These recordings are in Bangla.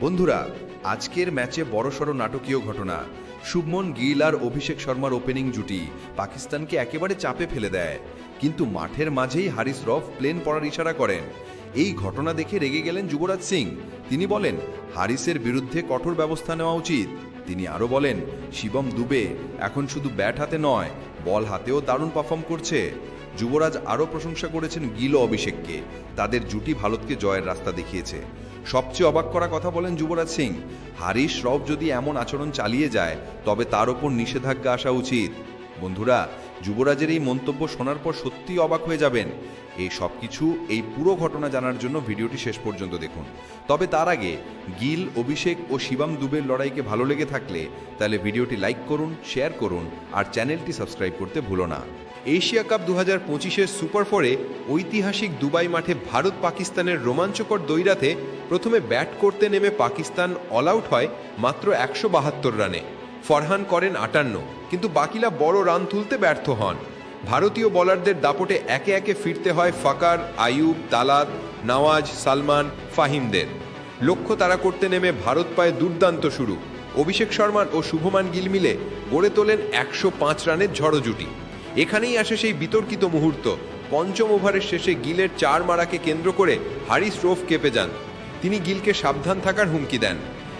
বন্ধুরা, আজকের ম্যাচে বড়সড় নাটকীয় ঘটনা। শুভমন গিল আর অভিষেক শর্মার ওপেনিং জুটি পাকিস্তানকে একেবারে চাপে ফেলে দেয়। কিন্তু মাঠের মাঝেই হারিস রফ প্লেন পড়ার ইশারা করেন। এই ঘটনা দেখে রেগে গেলেন যুবরাজ সিং। তিনি বলেন, হারিসের বিরুদ্ধে কঠোর ব্যবস্থা নেওয়া উচিত। তিনি আরও বলেন, শিবম দুবে, এখন শুধু ব্যাট হাতে নয়, বল হাতেও দারুণ পারফর্ম করছে। যুবরাজ আরও প্রশংসা করেছেন গিল ও অভিষেককে। তাদের জুটি ভারতকে জয়ের রাস্তা দেখিয়েছে। সবচেয়ে অবাক করা কথা বলেন যুবরাজ সিং হারিস রব যদি এমন আচরণ চালিয়ে যায়, তবে তার ওপর নিষেধাজ্ঞা আসা উচিত। বন্ধুরা, যুবরাজের এই মন্তব্য শোনার পর সত্যিই অবাক হয়ে যাবেন। এই সব কিছু এই পুরো ঘটনা জানার জন্য ভিডিওটি শেষ পর্যন্ত দেখুন। তবে তার আগে, গিল, অভিষেক ও শিবাম দুবের লড়াইকে ভালো লেগে থাকলে, তাহলে ভিডিওটি লাইক করুন, শেয়ার করুন, আর চ্যানেলটি সাবস্ক্রাইব করতে ভুলো না। এশিয়া কাপ দু হাজার পঁচিশের সুপার ফোরে ঐতিহাসিক দুবাই মাঠে ভারত পাকিস্তানের রোমাঞ্চকর দৈরাতে প্রথমে ব্যাট করতে নেমে পাকিস্তান অল আউট হয় মাত্র একশো বাহাত্তর রানে। ফরহান করেন আটান্ন, কিন্তু বাকিলা বড় রান তুলতে ব্যর্থ হন। ভারতীয় বোলারদের দাপটে একে একে ফিরতে হয় ফাকার আয়ুব তালাত, নওয়াজ, সালমান, ফাহিমদের। লক্ষ্য তারা করতে নেমে ভারত পায় দুর্দান্ত শুরু। অভিষেক শর্মা ও শুভমান গিল মিলে গড়ে তোলেন একশো পাঁচ রানের ঝড়ো জুটি। এখানেই আসে সেই বিতর্কিত মুহূর্ত। পঞ্চম ওভারের শেষে গিলের চার মারাকে কেন্দ্র করে হারিস রোফ কেঁপে যান। তিনি গিলকে সাবধান থাকার হুমকি দেন।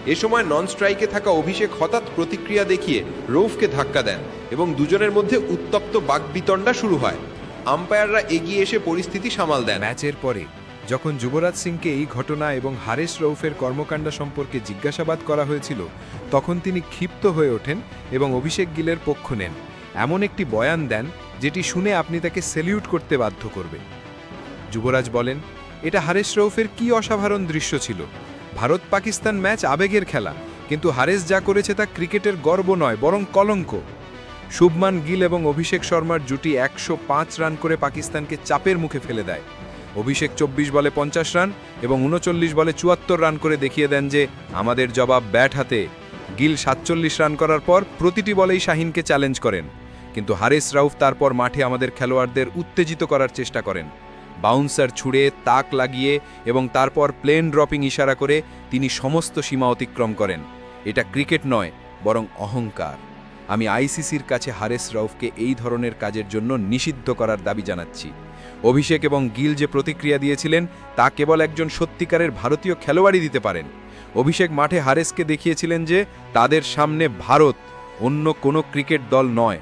এ সময় নন স্ট্রাইকে থাকা অভিষেক হঠাৎ প্রতিক্রিয়া দেখিয়ে রৌফকে ধাক্কা দেন এবং দুজনের মধ্যে উত্তপ্ত বাগবিতণ্ডা শুরু হয়। আম্পায়াররা এগিয়ে এসে পরিস্থিতি সামাল দেন। ম্যাচের পরে, যখন যুবরাজ সিংকে এই ঘটনা এবং হারেশ রৌফের কর্মকাণ্ড সম্পর্কে জিজ্ঞাসাবাদ করা হয়েছিল, তখন তিনি ক্ষিপ্ত হয়ে ওঠেন এবং অভিষেক গিলের পক্ষ নেন। এমন একটি বয়ান দেন যেটি শুনে আপনি তাকে সেলিউট করতে বাধ্য করবে যুবরাজ বলেন, এটা হারেস রৌফের কি অসাধারণ দৃশ্য ছিল। ভারত পাকিস্তান ম্যাচ আবেগের খেলা, কিন্তু হারেস যা করেছে তা ক্রিকেটের গর্ব নয়, বরং কলঙ্ক। শুভমান গিল এবং অভিষেক শর্মার জুটি একশো পাঁচ রান করে পাকিস্তানকে চাপের মুখে ফেলে দেয়। অভিষেক চব্বিশ বলে পঞ্চাশ রান এবং উনচল্লিশ বলে চুয়াত্তর রান করে দেখিয়ে দেন যে, আমাদের জবাব ব্যাট হাতে। গিল সাতচল্লিশ রান করার পর প্রতিটি বলেই শাহিনকে চ্যালেঞ্জ করেন। কিন্তু হারেস রাউফ তারপর মাঠে আমাদের খেলোয়াড়দের উত্তেজিত করার চেষ্টা করেন। বাউন্সার ছুঁড়ে, তাক লাগিয়ে এবং তারপর প্লেন ড্রপিং ইশারা করে তিনি সমস্ত সীমা অতিক্রম করেন। এটা ক্রিকেট নয়, বরং অহংকার। আমি আইসিসির কাছে হারেস রাউফকে এই ধরনের কাজের জন্য নিষিদ্ধ করার দাবি জানাচ্ছি। অভিষেক এবং গিল যে প্রতিক্রিয়া দিয়েছিলেন, তা কেবল একজন সত্যিকারের ভারতীয় খেলোয়াড়ই দিতে পারেন। অভিষেক মাঠে হারেসকে দেখিয়েছিলেন যে তাদের সামনে ভারত অন্য কোনো ক্রিকেট দল নয়।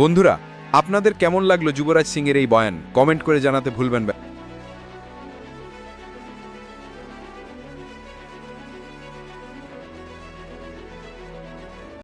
বন্ধুরা আপনাদের কেমন লাগল যুবরাজ সিংয়ের এই বয়ান কমেন্ট করে জানাতে ভুলবেন।